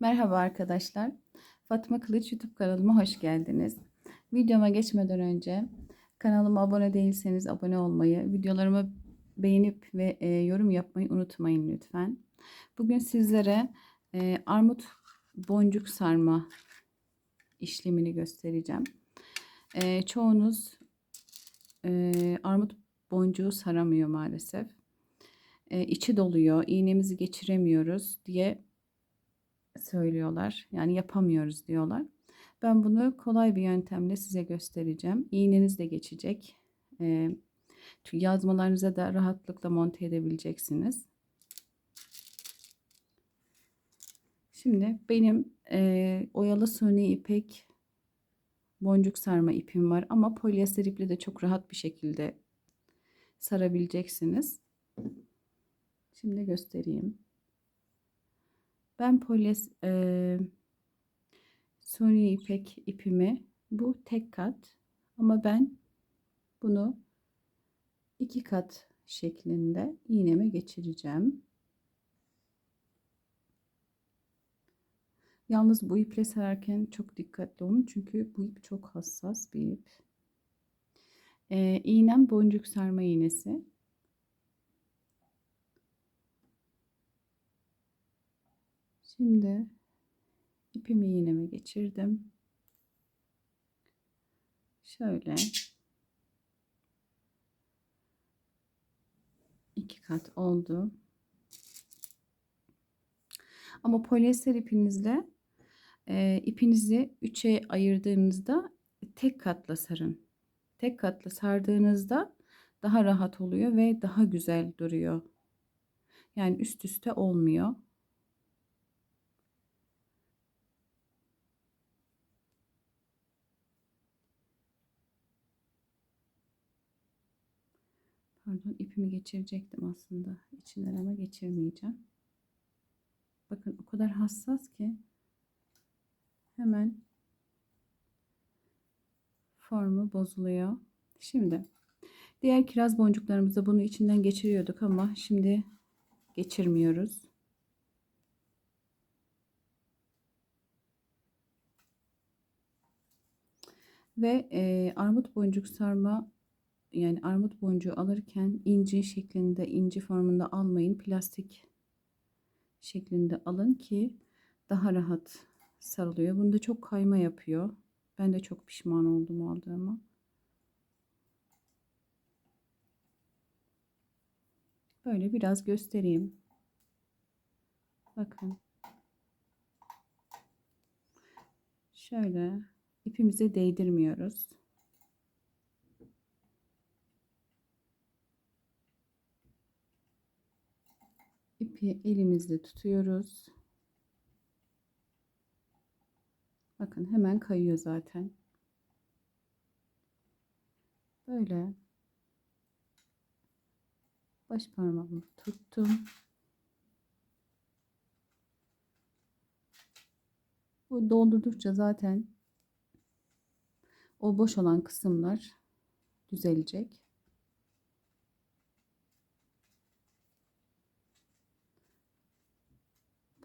Merhaba arkadaşlar. Fatma Kılıç YouTube kanalıma hoş geldiniz. Videoma geçmeden önce kanalıma abone değilseniz abone olmayı, videolarımı beğenip ve e, yorum yapmayı unutmayın lütfen. Bugün sizlere e, armut boncuk sarma işlemini göstereceğim. E, çoğunuz e, armut boncuğu saramıyor maalesef. E, içi doluyor, iğnemizi geçiremiyoruz diye söylüyorlar. Yani yapamıyoruz diyorlar. Ben bunu kolay bir yöntemle size göstereceğim. İğneniz de geçecek. E, yazmalarınıza da rahatlıkla monte edebileceksiniz. Şimdi benim e, oyalı suni ipek boncuk sarma ipim var ama polyester iple de çok rahat bir şekilde sarabileceksiniz. Şimdi göstereyim. Ben polyes e, suni ipek ipimi bu tek kat ama ben bunu iki kat şeklinde iğneme geçireceğim. Yalnız bu iple sararken çok dikkatli olun çünkü bu ip çok hassas bir ip. Ee, iğnem boncuk sarma iğnesi. Şimdi ipimi iğneme geçirdim. Şöyle iki kat oldu. Ama polyester ipinizle e, ipinizi üçe ayırdığınızda tek katla sarın. Tek katla sardığınızda daha rahat oluyor ve daha güzel duruyor. Yani üst üste olmuyor. Pardon ipimi geçirecektim aslında içinden ama geçirmeyeceğim. Bakın o kadar hassas ki hemen formu bozuluyor. Şimdi diğer kiraz boncuklarımızda bunu içinden geçiriyorduk ama şimdi geçirmiyoruz. Ve e, armut boncuk sarma yani armut boncuğu alırken inci şeklinde inci formunda almayın. Plastik şeklinde alın ki daha rahat sarılıyor. Bunda çok kayma yapıyor. Ben de çok pişman oldum aldığıma. Böyle biraz göstereyim. Bakın. Şöyle ipimize değdirmiyoruz. İpi elimizde tutuyoruz. Bakın hemen kayıyor zaten. Böyle baş parmağımı tuttum. Bu doldurdukça zaten o boş olan kısımlar düzelecek.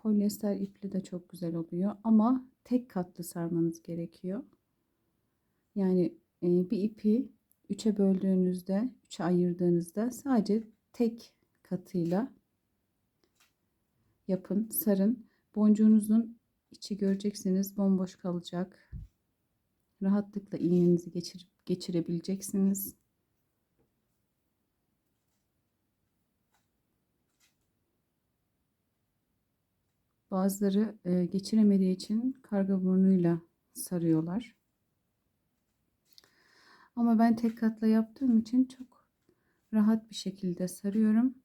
Polyester ipli de çok güzel oluyor ama tek katlı sarmanız gerekiyor. Yani e, bir ipi üçe böldüğünüzde, üçe ayırdığınızda sadece tek katıyla yapın, sarın. Boncuğunuzun içi göreceksiniz bomboş kalacak. Rahatlıkla iğnenizi geçirip geçirebileceksiniz. Bazıları e, geçiremediği için karga burnuyla sarıyorlar. Ama ben tek katla yaptığım için çok rahat bir şekilde sarıyorum.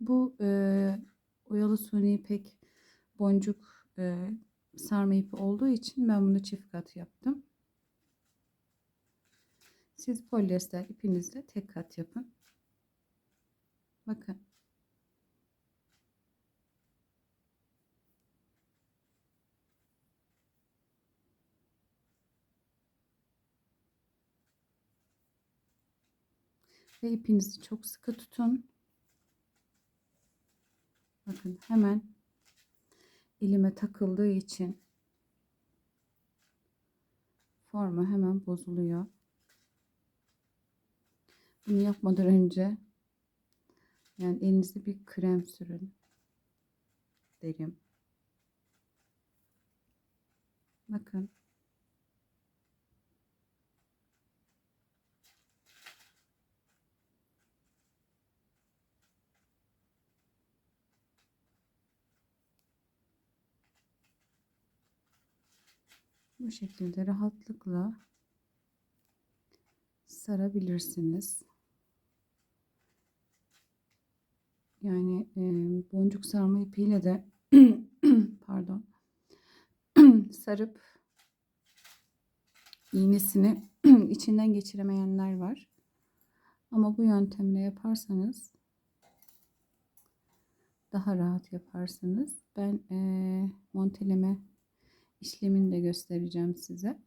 Bu e, oyalı suni ipek boncuk e, sarma ipi olduğu için ben bunu çift kat yaptım. Siz polyester ipinizle tek kat yapın. Bakın. Ve ipinizi çok sıkı tutun. Bakın hemen elime takıldığı için formu hemen bozuluyor. Bunu yapmadan önce yani elinize bir krem sürün derim. Bakın. Bu şekilde rahatlıkla sarabilirsiniz. Yani e, boncuk sarma ipiyle de pardon sarıp iğnesini içinden geçiremeyenler var. Ama bu yöntemle yaparsanız daha rahat yaparsınız. Ben e, monteleme işlemini de göstereceğim size.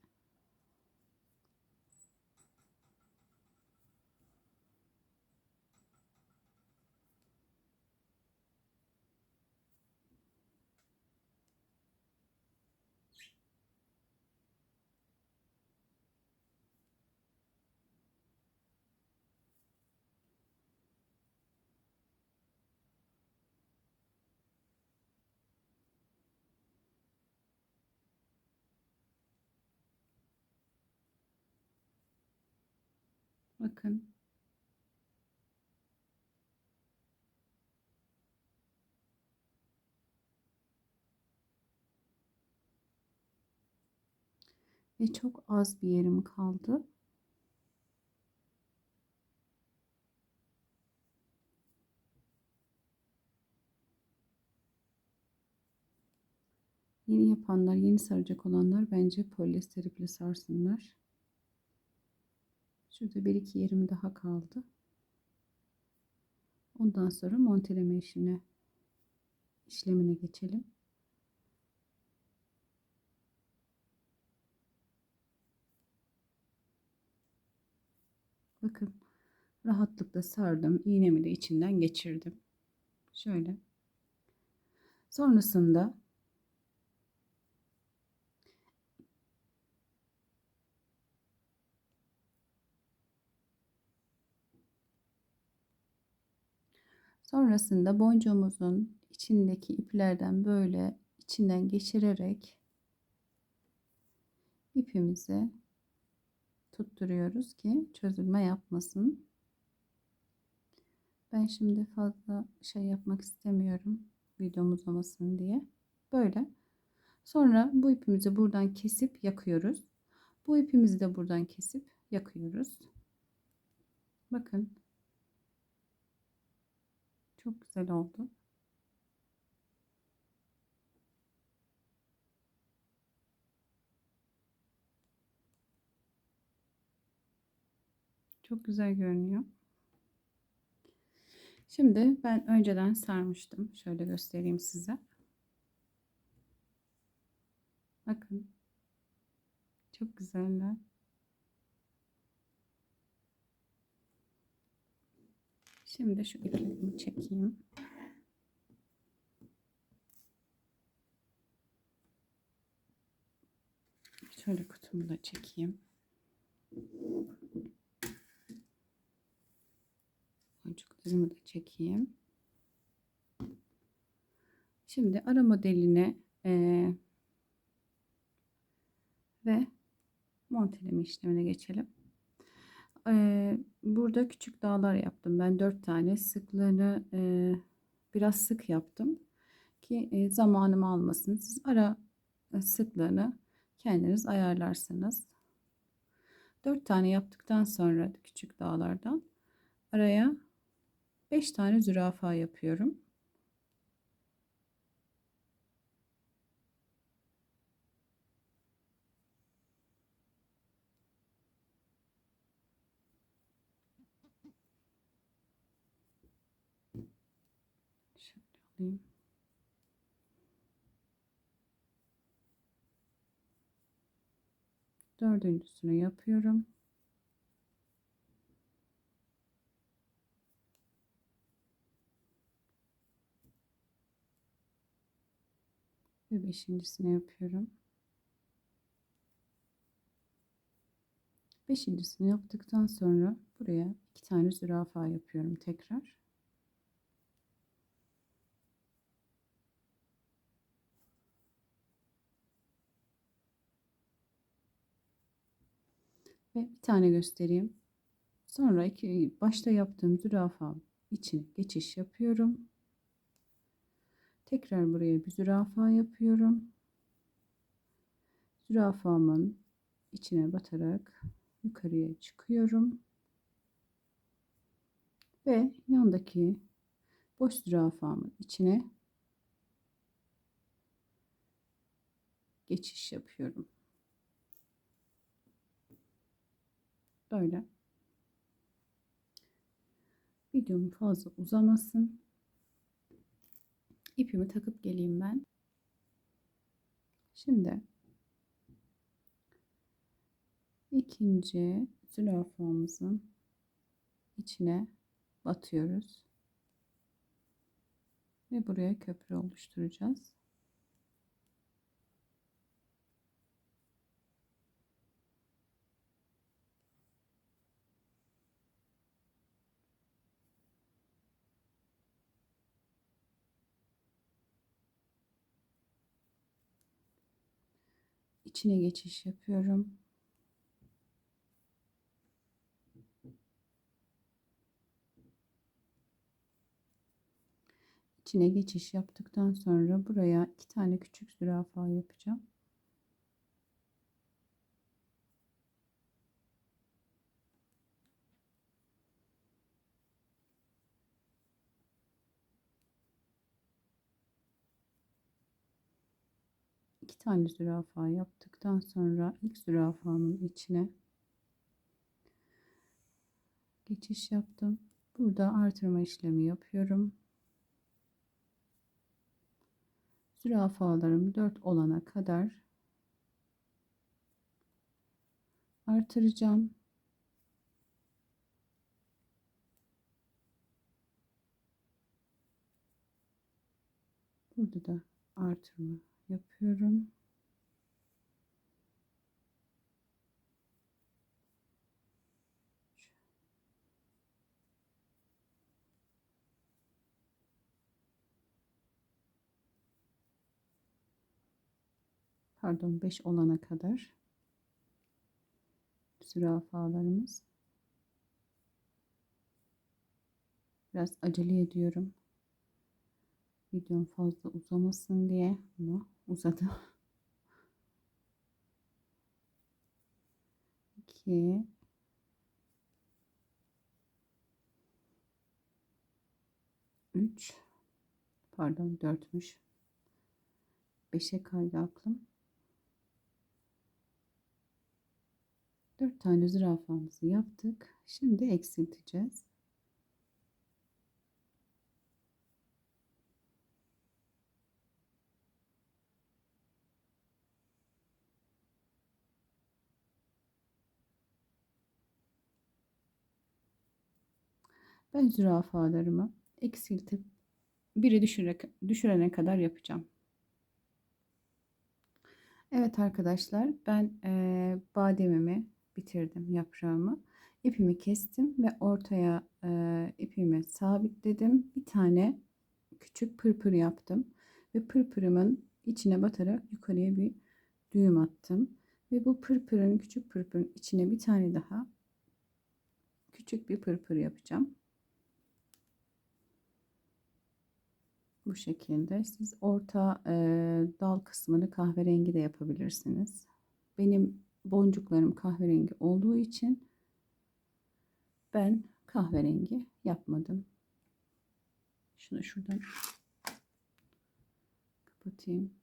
Bakın. Ve çok az bir yerim kaldı. Yeni yapanlar, yeni saracak olanlar bence polyester iple sarsınlar. Şurada bir iki yerim daha kaldı. Ondan sonra monteleme işine işlemine geçelim. Bakın rahatlıkla sardım. İğnemi de içinden geçirdim. Şöyle. Sonrasında Sonrasında boncuğumuzun içindeki iplerden böyle içinden geçirerek ipimizi tutturuyoruz ki çözülme yapmasın. Ben şimdi fazla şey yapmak istemiyorum videom uzamasın diye. Böyle. Sonra bu ipimizi buradan kesip yakıyoruz. Bu ipimizi de buradan kesip yakıyoruz. Bakın çok güzel oldu. Çok güzel görünüyor. Şimdi ben önceden sarmıştım. Şöyle göstereyim size. Bakın. Çok güzeller. Şimdi şu ipimi çekeyim. Şöyle kutumu da çekeyim. Boncuklarımı da çekeyim. Şimdi ara modeline e, ve monteleme işlemine geçelim e, burada küçük dağlar yaptım. Ben dört tane sıklığını e, biraz sık yaptım ki e, zamanımı almasın. Siz ara e, sıklığını kendiniz ayarlarsınız. Dört tane yaptıktan sonra küçük dağlardan araya beş tane zürafa yapıyorum. Alayım. Dördüncüsünü yapıyorum. Ve beşincisini yapıyorum. Beşincisini yaptıktan sonra buraya iki tane zürafa yapıyorum tekrar. Ve bir tane göstereyim. Sonra iki, başta yaptığım zürafa içine geçiş yapıyorum. Tekrar buraya bir zürafa yapıyorum. Zürafamın içine batarak yukarıya çıkıyorum. Ve yandaki boş zürafamın içine geçiş yapıyorum. Böyle. Videom fazla uzamasın. İpimi takıp geleyim ben. Şimdi ikinci zürafamızın içine batıyoruz. Ve buraya köprü oluşturacağız. İçine geçiş yapıyorum. İçine geçiş yaptıktan sonra buraya iki tane küçük zürafa yapacağım. iki tane zürafa yaptıktan sonra ilk zürafanın içine geçiş yaptım. Burada artırma işlemi yapıyorum. Zürafalarım 4 olana kadar artıracağım. Burada da artırma yapıyorum. Pardon 5 olana kadar. Zürafalarımız. Biraz acele ediyorum. Videom fazla uzamasın diye ama uzadı. 2 3 pardon 4'müş 5'e kaydı aklım 4 tane zürafamızı yaptık şimdi eksilteceğiz Ben zürafalarımı eksiltip biri düşürene, düşürene kadar yapacağım. Evet arkadaşlar ben e, bademimi bitirdim yaprağımı. İpimi kestim ve ortaya e, ipimi sabitledim. Bir tane küçük pırpır yaptım. Ve pırpırımın içine batarak yukarıya bir düğüm attım. Ve bu pırpırın küçük pırpırın içine bir tane daha küçük bir pırpır yapacağım. Bu şekilde. Siz orta e, dal kısmını kahverengi de yapabilirsiniz. Benim boncuklarım kahverengi olduğu için ben kahverengi yapmadım. Şunu şuradan kapatayım.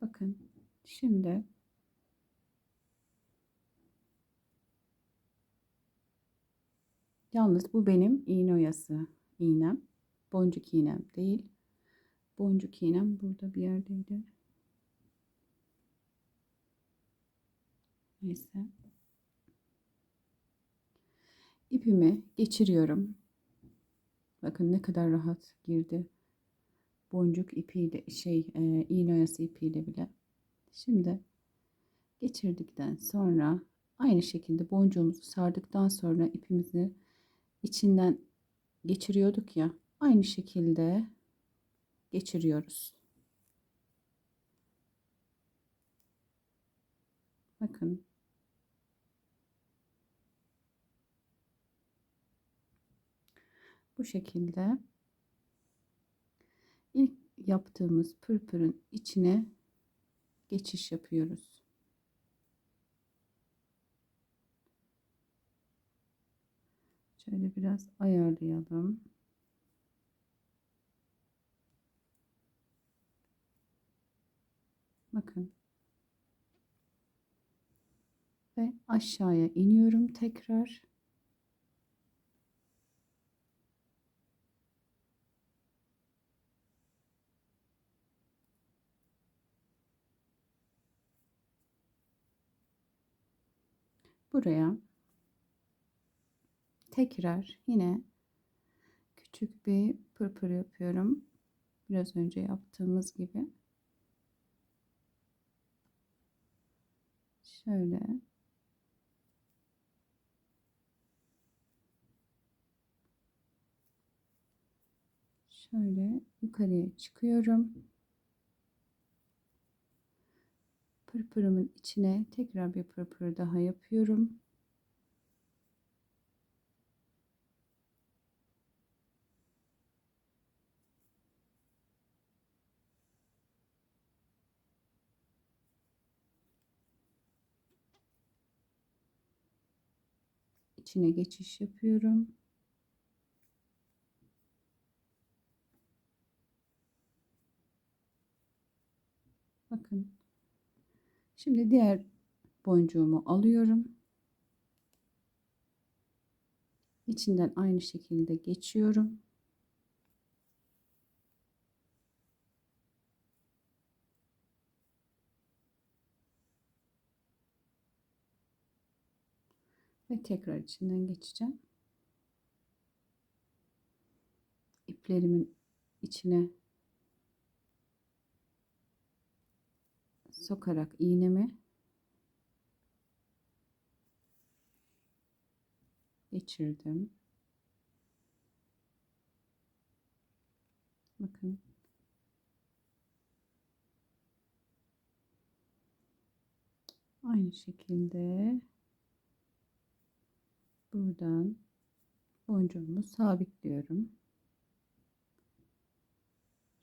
Bakın şimdi yalnız bu benim iğne oyası iğnem. Boncuk iğnem değil. Boncuk iğnem burada bir yerdeydi. Neyse. İpimi geçiriyorum. Bakın ne kadar rahat girdi. boncuk ipiyle şey e, iğne oyası ipiyle bile. Şimdi geçirdikten sonra aynı şekilde boncuğumuzu sardıktan sonra ipimizi içinden geçiriyorduk ya aynı şekilde geçiriyoruz. Bakın. Bu şekilde ilk yaptığımız pırpırın içine geçiş yapıyoruz. Şöyle biraz ayarlayalım. Bakın. Ve aşağıya iniyorum tekrar. Buraya tekrar yine küçük bir pırpır yapıyorum. Biraz önce yaptığımız gibi. Şöyle. Şöyle yukarıya çıkıyorum. Pırpırımın içine tekrar bir pırpır daha yapıyorum. içine geçiş yapıyorum. Bakın. Şimdi diğer boncuğumu alıyorum. İçinden aynı şekilde geçiyorum. ve tekrar içinden geçeceğim. İplerimin içine sokarak iğnemi geçirdim. Bakın. Aynı şekilde buradan boncuğumu sabitliyorum.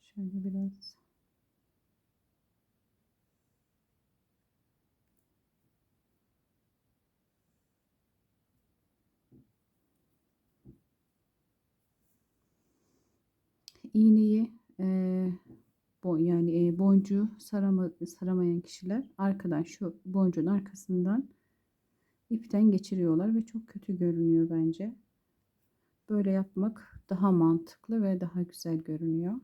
Şöyle biraz iğneyi e, bo yani e, boncuğu sarama, saramayan kişiler arkadan şu boncuğun arkasından ipten geçiriyorlar ve çok kötü görünüyor bence. Böyle yapmak daha mantıklı ve daha güzel görünüyor.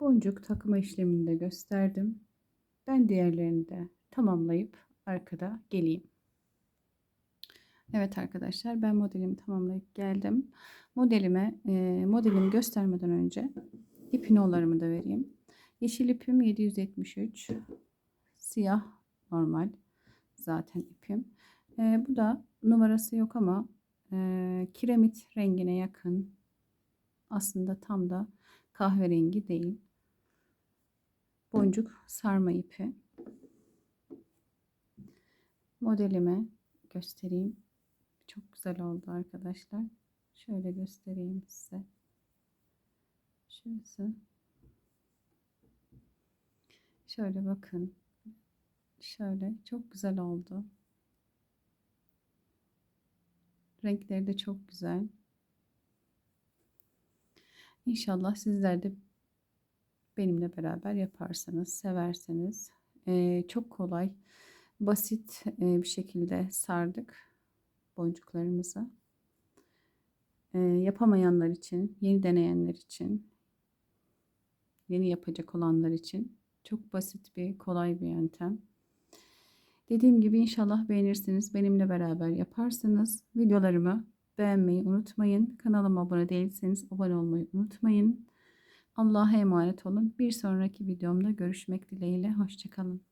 Boncuk takma işlemini de gösterdim. Ben diğerlerini de tamamlayıp arkada geleyim. Evet arkadaşlar ben modelimi tamamlayıp geldim. Modelime e, modelimi göstermeden önce İp nolarımı da vereyim. Yeşil ipim 773. Siyah normal zaten ipim. E, bu da numarası yok ama e, kiremit rengine yakın. Aslında tam da kahverengi değil. Boncuk sarma ipi. Modelimi göstereyim. Çok güzel oldu arkadaşlar. Şöyle göstereyim size. Şurası. Şöyle bakın. Şöyle çok güzel oldu. Renkleri de çok güzel. İnşallah sizler de benimle beraber yaparsanız, severseniz. Ee, çok kolay, basit bir şekilde sardık boncuklarımızı. Yapamayanlar için, yeni deneyenler için yeni yapacak olanlar için çok basit bir kolay bir yöntem. Dediğim gibi inşallah beğenirsiniz. Benimle beraber yaparsınız. Videolarımı beğenmeyi unutmayın. Kanalıma abone değilseniz abone olmayı unutmayın. Allah'a emanet olun. Bir sonraki videomda görüşmek dileğiyle. Hoşçakalın.